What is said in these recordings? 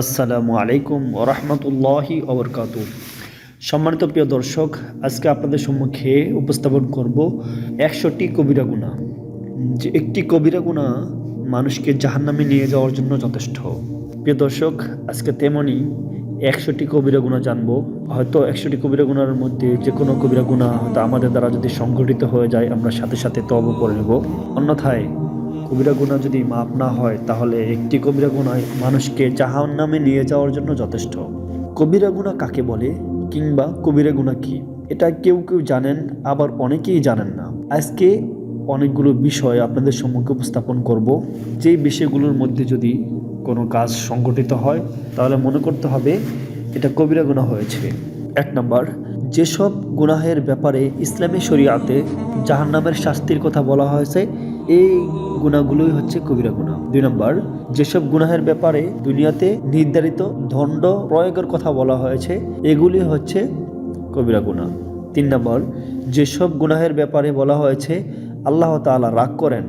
আসসালামু আলাইকুম ওরহমতুল্লাহি ওবরকাত। সম্মানিত প্রিয় দর্শক, আজকে আপনাদের সম্মুখে উপস্থাপন করব একশোটি কবিরা গুণা। যে একটি কবিরা গুণা মানুষকে জাহান্নামে নিয়ে যাওয়ার জন্য যথেষ্ট। প্রিয় দর্শক, আজকে তেমনই একশোটি কবিরা গুণা জানব। হয়তো একশোটি কবিরা গুণার মধ্যে যে কোনো কবিরা গুণা হয়তো আমাদের দ্বারা যদি সংঘটিত হয়ে যায়, আমরা সাথে সাথে তব করে নেব। অন্যথায় কবিরা গুণা যদি মাপ না হয়, তাহলে একটি কবিরা গুণায় মানুষকে জাহান নামে নিয়ে যাওয়ার জন্য যথেষ্ট। কবিরা গুণা কাকে বলে কিংবা কবিরা গুণা কি, এটা কেউ কেউ জানেন, আবার অনেকেই জানেন না। আজকে অনেকগুলো বিষয় আপনাদের সম্মুখে উপস্থাপন করব। যেই বিষয়গুলোর মধ্যে যদি কোনো কাজ সংগঠিত হয়, তাহলে মনে করতে হবে এটা কবিরা গুণা হয়েছে। এক নম্বর, যেসব গুনাহের ব্যাপারে ইসলামী শরিয়াতে জাহান্নামের শাস্তির কথা বলা হয়েছে এই গুণাগুলোই হচ্ছে কবিরা গুণা। দুই নম্বর, যেসব গুনাহের ব্যাপারে দুনিয়াতে নির্ধারিত দণ্ড প্রয়োগের কথা বলা হয়েছে, এগুলি হচ্ছে কবিরা গুণা। তিন নম্বর, যেসব গুনাহের ব্যাপারে বলা হয়েছে, আল্লাহ তাআলা রাগ করেন,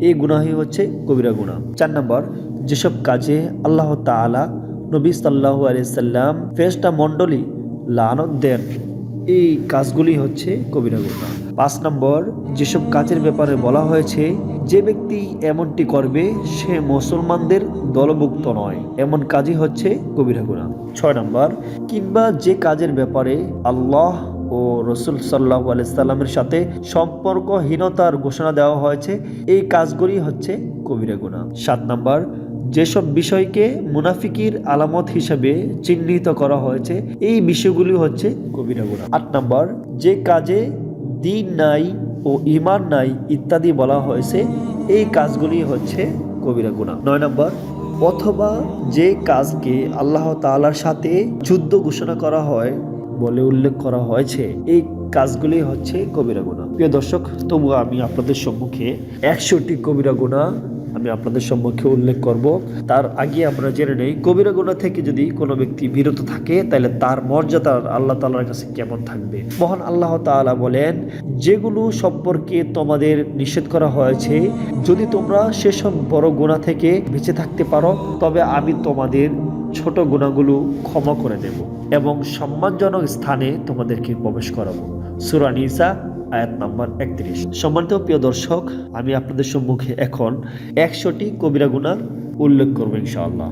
এই গুনাহই হচ্ছে কবিরা গুণা। চার নম্বর, যেসব কাজে আল্লাহ তাআলা নবী সাল্লাহু আলিয়াল্লাম ফেরেশতা মণ্ডলী লানত দেন, এই কাজগুলি হচ্ছে কবিরা গুণা। পাঁচ নম্বর, যেসব কাজের ব্যাপারে বলা হয়েছে, যে ব্যক্তি এমনটি করবে, সে মুসলমানদের দলভুক্ত নয়। এমন কাজই হচ্ছে কবিরা গুণা। ছয় নম্বর, কিংবা যে কাজের ব্যাপারে আল্লাহ ও রসুল সাল্লাহ আলাইসাল্লামের সাথে সম্পর্কহীনতার ঘোষণা দেওয়া হয়েছে, এই কাজগুলি হচ্ছে কবিরা গুণা। সাত নম্বর, যেসব বিষয়কে মুনাফিকির আলামত হিসেবে চিহ্নিত করা হয়েছে, এই বিষয়গুলি হচ্ছে কবিরা গুণা। আট নম্বর, যে কাজে দিন নাই ও ইমান নাই ইত্যাদি বলা হয়েছে। এই কাজগুলি হচ্ছে কবিরা গুণা। নয় নম্বর, অথবা যে কাজকে আল্লাহ তালার সাথে যুদ্ধ ঘোষণা করা হয় বলে উল্লেখ করা হয়েছে, এই কাজগুলি হচ্ছে কবিরা গুণা। প্রিয় দর্শক তবু আমি আপনাদের সম্মুখে একশোটি কবিরা গুণা আমি আপনাদের সম্মুখে উল্লেখ করব। তার আগে আমরা জেনে নেই কবিরা গুণা থেকে যদি কোনো ব্যক্তি বিরত থাকে, তাহলে তার মর্যাদা আল্লাহ তাআলার কাছে কেমন থাকবে? মহান আল্লাহ তাআলা বলেন, যেগুলো সম্পর্কে তোমাদের নিষেধ করা হয়েছে, যদি তোমরা সেসব বড় গুণা থেকে বেঁচে থাকতে পারো, তবে আমি তোমাদের ছোট গুণাগুলো ক্ষমা করে দেব এবং সম্মানজনক স্থানে তোমাদেরকে প্রবেশ করাবো। সুরা নিসা আয়াত নাম্বার একত্রিশ। সম্মানিত প্রিয় দর্শক, আমি আপনাদের সম্মুখে এখন একশোটি কবিরা গুণার উল্লেখ করব ইনশাআল্লাহ।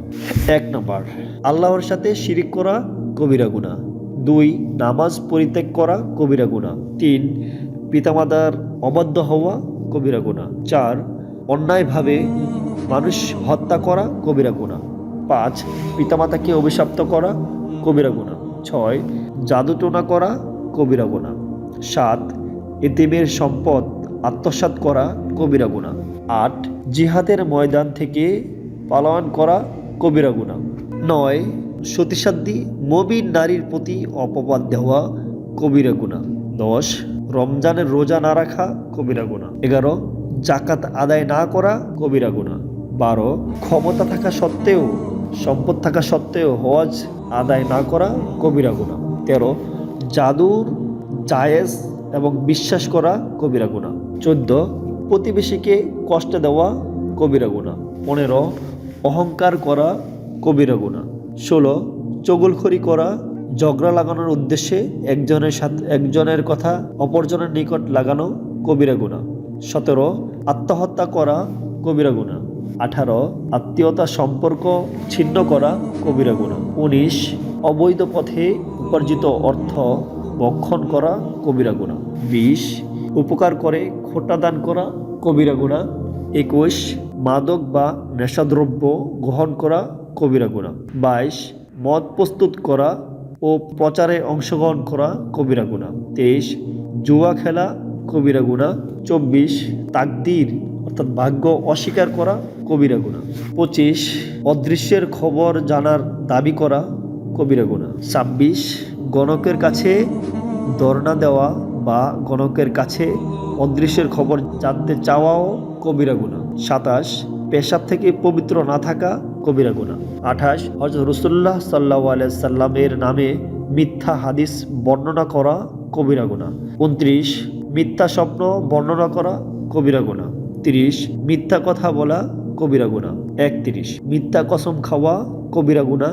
এক নম্বর, আল্লাহর সাথে শিরিক করা কবিরা গুণা দুই, নামাজ পরিত্যাগ করা কবিরা গুণা তিন, পিতামাতার অবাধ্য হওয়া কবিরা গুণা চার, অন্যায়ভাবে মানুষ হত্যা করা কবিরা গুণা পাঁচ, পিতামাতাকে অভিশপ্ত করা কবিরা গুণা ছয়, জাদুটোনা করা কবিরা গুণা সাত এতিমের সম্পদ আত্মসাৎ করা কবিরা গুণা আট, জিহাদের ময়দান থেকে পালায়ন করা কবিরা গুণা নয়, সতীসাধ্যী মবিন নারীর প্রতি অপবাদ দেওয়া কবিরা গুণা দশ, রমজানের রোজা না রাখা কবিরা গুণা এগারো জাকাত আদায় না করা কবিরা গুণা বারো, ক্ষমতা থাকা সত্ত্বেও, সম্পদ থাকা সত্ত্বেও হজ আদায় না করা কবিরা গুণা তেরো, জাদুর জায়েজ এবং বিশ্বাস করা কবিরা গুণা। চোদ্দ, প্রতিবেশীকে কষ্ট দেওয়া কবিরা গুণা। পনেরো, অহংকার করা কবিরা গুণা। ষোলো, চগলখড়ি করা ঝগড়া লাগানোর উদ্দেশ্যে একজনের সাথে একজনের কথা অপরজনের নিকট লাগানো কবিরা গুণা। সতেরো, আত্মহত্যা করা কবিরা গুণা। আঠারো আত্মীয়তা সম্পর্ক ছিন্ন করা কবিরা গুণা। উনিশ, অবৈধ পথে উপার্জিত অর্থ বক্ষণ করা কবিরা গুণা। বিশ উপকার করে, খোটা দান করা কবিরা গুণা। একুশ, মাদক বা নেশাদ্রব্য গ্রহণ করা কবিরা গুণা। বাইশ, মদ প্রস্তুত করা ও প্রচারে অংশগ্রহণ করা কবিরা গুণা। তেইশ, জুয়া খেলা কবিরা গুণা। চব্বিশ, তাকদির অর্থাৎ ভাগ্য অস্বীকার করা কবিরা গুণা। পঁচিশ, অদৃশ্যের খবর জানার দাবি করা কবিরা গুণা। ছাব্বিশ গণকের কাছে ধর্ণা দেওয়া বা গণকের কাছে অদৃশ্যের খবর জানতে চাওয়াও কবিরা গুণা। সাতাশ, পেশাব থেকে পবিত্র না থাকা কবিরা গুণা। আঠাশ হজরত রসুল্লাহ সাল্লাহ সাল্লামের নামে মিথ্যা হাদিস বর্ণনা করা কবিরা গুণা। উনত্রিশ, মিথ্যা স্বপ্ন বর্ণনা করা কবিরা গুণা। তিরিশ, মিথ্যা কথা বলা কবিরা গুণা। একত্রিশ, মিথ্যা কসম খাওয়া কবিরা গুণা।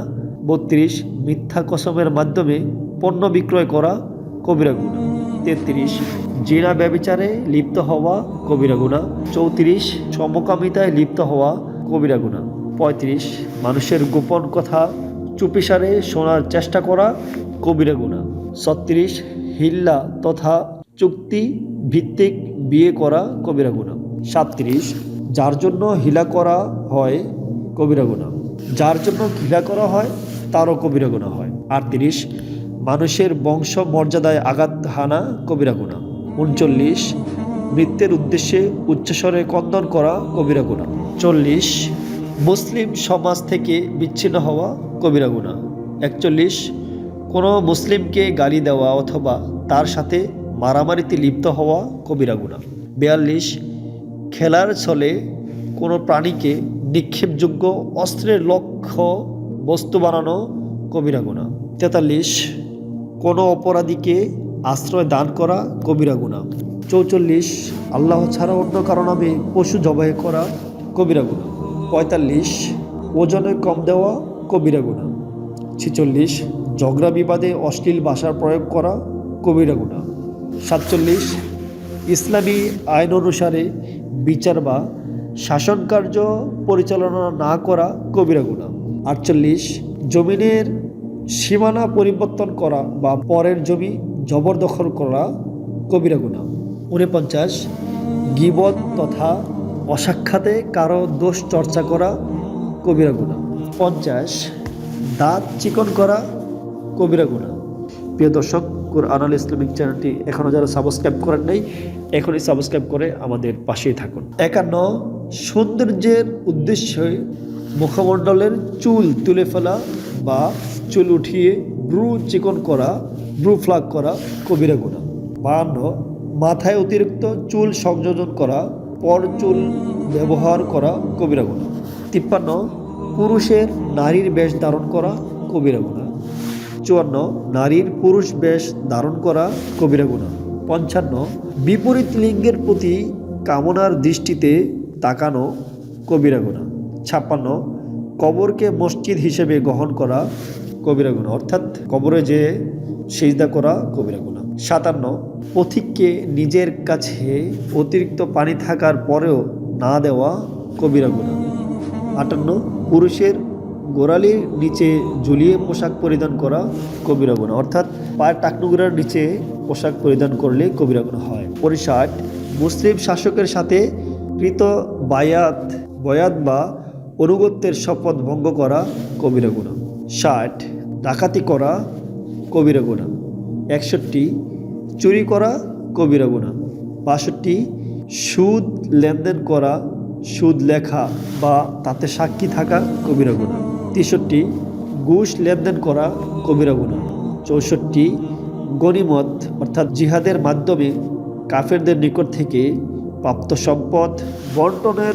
বত্রিশ, মিথ্যা কসমের মাধ্যমে পণ্য বিক্রয় করা কবিরা গুণা। তেত্রিশ জিনা ব্যবিচারে লিপ্ত হওয়া কবিরা গুণা। চৌত্রিশ সমকামিতায় লিপ্ত হওয়া কবিরা গুণা। পঁয়ত্রিশ, মানুষের গোপন কথা চুপিসারে শোনার চেষ্টা করা কবিরা গুণা। ছত্রিশ, হিল্লা তথা চুক্তি ভিত্তিক বিয়ে করা কবিরা গুণা। সাতত্রিশ, যার জন্য হিলা করা হয় কবিরা গুণা। যার জন্য ঘৃণা করা হয়, তারও কবিরা গুণা হয়। আটত্রিশ মানুষের বংশ মর্যাদায় আঘাত হানা কবিরা গুণা উনচল্লিশ, নৃত্যের উদ্দেশ্যে উচ্চস্বরে কন্দন করা কবিরা গুণা চল্লিশ, মুসলিম সমাজ থেকে বিচ্ছিন্ন হওয়া কবিরা গুণা একচল্লিশ, কোনো মুসলিমকে গালি দেওয়া অথবা তার সাথে মারামারিতে লিপ্ত হওয়া কবিরা গুণা বিয়াল্লিশ, খেলার ছলে কোনো প্রাণীকে নিক্ষেপযোগ্য অস্ত্রের লক্ষ্য বস্তু বানানো কবিরা গুণা তেতাল্লিশ কোনো অপরাধীকে আশ্রয় দান করা কবিরা গুণা। চৌচল্লিশ, আল্লাহ ছাড়া অন্য কারও নামে পশু জবাই করা কবিরা গুণা। পঁয়তাল্লিশ, ওজনে কম দেওয়া কবিরা গুণা। ছেচল্লিশ, ঝগড়া বিবাদে অশ্লীল ভাষার প্রয়োগ করা কবিরা গুণা। সাতচল্লিশ, ইসলামী আইন অনুসারে বিচার বা শাসন কার্য পরিচালনা না করা কবিরা গুণা। আটচল্লিশ, জমিনের সীমানা পরিবর্তন করা বা পরের জমি জবরদখল করা কবিরা গুণা। উনপঞ্চাশ, গিবত তথা অসাক্ষাতে কারও দোষ চর্চা করা কবিরা গুণা। পঞ্চাশ, দাঁত চিকন করা কবিরা গুণা। প্রিয় দর্শক কোরআন ইসলামিক চ্যানেলটি এখনও যারা সাবস্ক্রাইব করেন নাই, এখনই সাবস্ক্রাইব করে আমাদের পাশেই থাকুন। একান্ন, সৌন্দর্যের উদ্দেশ্যে মুখমণ্ডলের চুল তুলে ফেলা বা চুল উঠিয়ে ব্রু চিকন করা, ব্রু ফ্লাগ করা, কবিরা গুণা বাহান্ন, মাথায় অতিরিক্ত চুল সংযোজন করা, পর চুল ব্যবহার করা, কবিরা গুণা তিপ্পান্ন, পুরুষের নারীর বেশ ধারণ করা, কবিরা গুণা চুয়ান্ন, নারীর পুরুষ বেশ ধারণ করা, কবিরা গুণা পঞ্চান্ন, বিপরীত লিঙ্গের প্রতি কামনার দৃষ্টিতে তাকানো, কবিরা গুণা ছাপ্পান্ন, কবরকে মসজিদ হিসেবে গ্রহণ করা কবিরা গুণা অর্থাৎ কবরে যে সেজদা করা কবিরা গুণা সাতান্ন, পথিককে নিজের কাছে অতিরিক্ত পানি থাকার পরেও না দেওয়া কবিরা গুণা আটান্ন, পুরুষের গোড়ালির নিচে ঝুলিয়ে পোশাক পরিধান করা কবিরা গুণা অর্থাৎ পায়ের টাকনুগুড়ার নিচে পোশাক পরিধান করলে কবিরা গুণা হয়। পরিষাট মুসলিম শাসকের সাথে কৃত বায়াত, বয়াত বা অনুগত্যের শপথ ভঙ্গ করা কবিরা গুণা ষাট ডাকাতি করা, কবিরা গুণা। একষট্টি, চুরি করা, কবিরা গুণা। বাষট্টি, সুদ লেনদেন করা, সুদ লেখা বা তাতে সাক্ষী থাকা, কবিরা গুণা। তেষট্টি, ঘুষ লেনদেন করা, কবিরা গুণা। চৌষট্টি গনিমত অর্থাৎ জিহাদের মাধ্যমে কাফেরদের নিকট থেকে প্রাপ্ত সম্পদ বন্টনের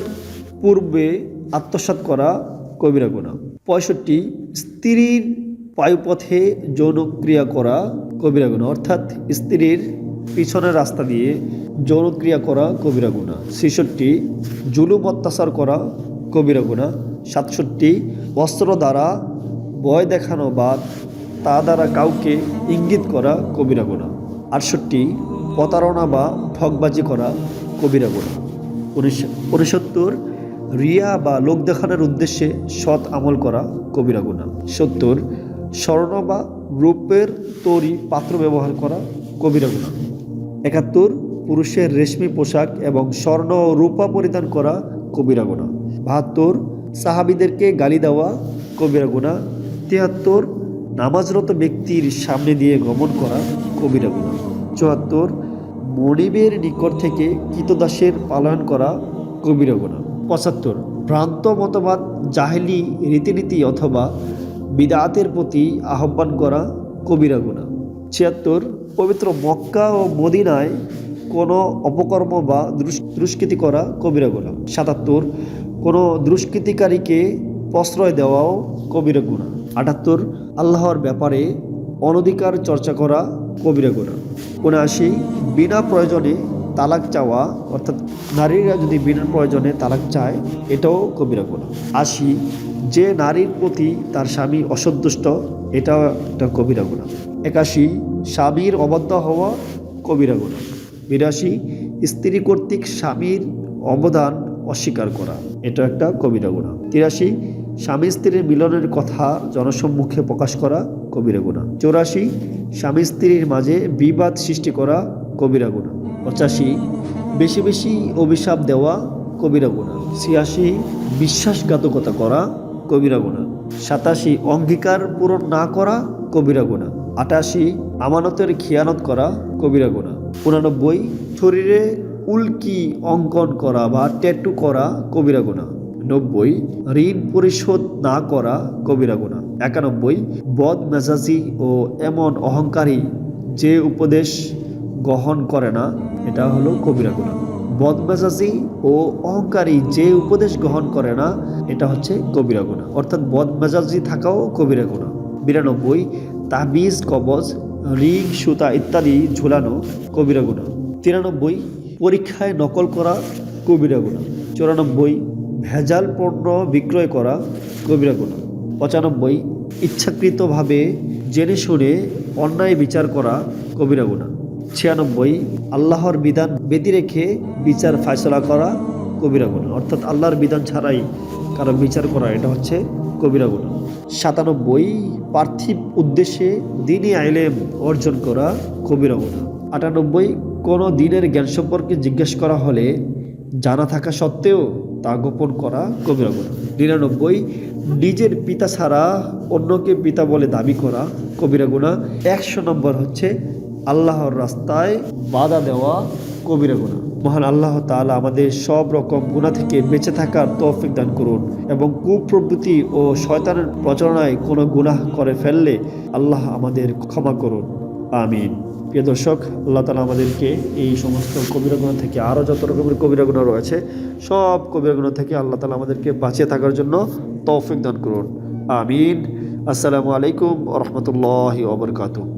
পূর্বে আত্মসাৎ করা, কবিরা গুণা। পঁয়ষট্টি, স্ত্রীর বায়ুপথে যৌনক্রিয়া করা কবিরা গুণা অর্থাৎ স্ত্রীর পিছনের রাস্তা দিয়ে যৌনক্রিয়া করা কবিরা গুণা ছেষট্টি, জুলুম অত্যাচার করা কবিরা গুণা সাতষট্টি, অস্ত্র দ্বারা ভয় দেখানো বা তা দ্বারা কাউকে ইঙ্গিত করা কবিরা গুণা আটষট্টি, প্রতারণা বা ঠকবাজি করা কবিরা গুণা রিয়া বা লোক দেখানোর উদ্দেশ্যে সৎ আমল করা কবিরা গুণা সত্তর স্বর্ণ বা রূপের তৈরি পাত্র ব্যবহার করা কবিরা গুণা একাত্তর, পুরুষের রেশমি পোশাক এবং স্বর্ণ ও রূপা পরিধান করা কবিরা গুণা বাহাত্তর, সাহাবিদেরকে গালি দেওয়া কবিরা গুণা তিয়াত্তর, নামাজরত ব্যক্তির সামনে দিয়ে গমন করা কবিরা গুণা চুয়াত্তর, মনিবের নিকট থেকে কৃতদাসের পালন করা কবিরা গুণা পঁচাত্তর, ভ্রান্ত মতবাদ, জাহেলি রীতিনীতি অথবা বিদাতের প্রতি আহ্বান করা কবিরা গুণা। ছিয়াত্তর, পবিত্র মক্কা ও মদিনায় কোনো অপকর্ম বা দুষ- দুষ্কৃতি করা কবিরা গুণা। সাতাত্তর, কোনো দুষ্কৃতিকারীকে প্রশ্রয় দেওয়াও কবিরা গুণা। আটাত্তর, আল্লাহর ব্যাপারে অনধিকার চর্চা করা কবিরা গুণা। উনআশি, বিনা প্রয়োজনে তালাক চাওয়া, অর্থাৎ নারীরা যদি বিনা প্রয়োজনে তালাক চায়, এটাও কবিরা গুণা। আশি যে নারীর প্রতি তার স্বামী অসন্তুষ্ট, এটাও একটা কবিরা গুণা। একাশি, স্বামীর অবাধ্য হওয়া কবিরা গুণা। বিরাশি, স্ত্রী কর্তৃক স্বামীর অবদান অস্বীকার করা, এটা একটা কবিরা গুণা। তিরাশি, স্বামী স্ত্রীর মিলনের কথা জনসম্মুখে প্রকাশ করা কবিরা গুণা। চৌরাশি, স্বামী স্ত্রীর মাঝে বিবাদ সৃষ্টি করা কবিরা গুণা। পঁচাশি, বেশি বেশি অভিশাপ দেওয়া কবিরা গুণা। ছিয়াশি, বিশ্বাসঘাতকতা করা কবিরা গুণা। সাতাশি, অঙ্গীকার পূরণ না করা কবিরা গুণা। আটাশি, আমানতের খেয়ানত করা কবিরা গুণা। উনানব্বই, শরীরে উল্কি অঙ্কন করা বা ট্যাটু করা কবিরা গুণা। নব্বই, ঋণ পরিশোধ না করা কবিরা গুণা। একানব্বই, বদ মেজাজি ও এমন অহংকারী যে উপদেশ গ্রহণ করে না, এটা হলো কবিরা গুণা। বদমেজাজি ও অহংকারী যে উপদেশ গ্রহণ করে না, এটা হচ্ছে কবিরা গুণা। অর্থাৎ বদমেজাজি থাকাও কবিরা গুণা। বিরানব্বই, তাবিজ, কবজ, রিং, সুতা ইত্যাদি ঝুলানো কবিরা গুণা। তিরানব্বই, পরীক্ষায় নকল করা কবিরা গুণা। চুরানব্বই, ভেজাল পণ্য বিক্রয় করা কবিরা গুণা। পঁচানব্বই, ইচ্ছাকৃতভাবে জেনে শুনে অন্যায় বিচার করা কবিরা গুণা। ছিয়ানব্বই, আল্লাহর বিধান বেদি রেখে বিচার ফায়সলা করা কবিরা গুণা। অর্থাৎ আল্লাহর বিধান ছাড়াই কারও বিচার করা, এটা হচ্ছে কবিরা গুণা। সাতানব্বই, পার্থিব উদ্দেশ্যে দিনই আইলেম অর্জন করা কবিরা গুণা। আটানব্বই, কোনো দিনের জ্ঞান সম্পর্কে জিজ্ঞেস করা হলে জানা থাকা সত্ত্বেও তা গোপন করা কবিরা গুণা। নিরানব্বই, নিজের পিতা ছাড়া অন্যকে পিতা বলে দাবি করা কবিরা গুণা। একশো নম্বর হচ্ছে আল্লাহর রাস্তায় বাধা দেওয়া কবিরা গুণা মহান আল্লাহ তাআলা আমাদের সব রকম গুণা থেকে বেঁচে থাকার তৌফিক দান করুন এবং কুপ্রবৃত্তি ও শয়তানের প্রচারণায় কোনো গুনাহ করে ফেললে আল্লাহ আমাদের ক্ষমা করুন। আমিন। প্রিয় দর্শক, আল্লাহ তালা আমাদেরকে এই সমস্ত কবিরা গুণা থেকে আরও যত রকমের কবিরা গুণা রয়েছে, সব কবিরা গুণা থেকে আল্লাহ তালা আমাদেরকে বাঁচিয়ে থাকার জন্য তৌফিক দান করুন। আমিন। আসসালামু আলাইকুম রহমতুল্লাহ ওবরকাতু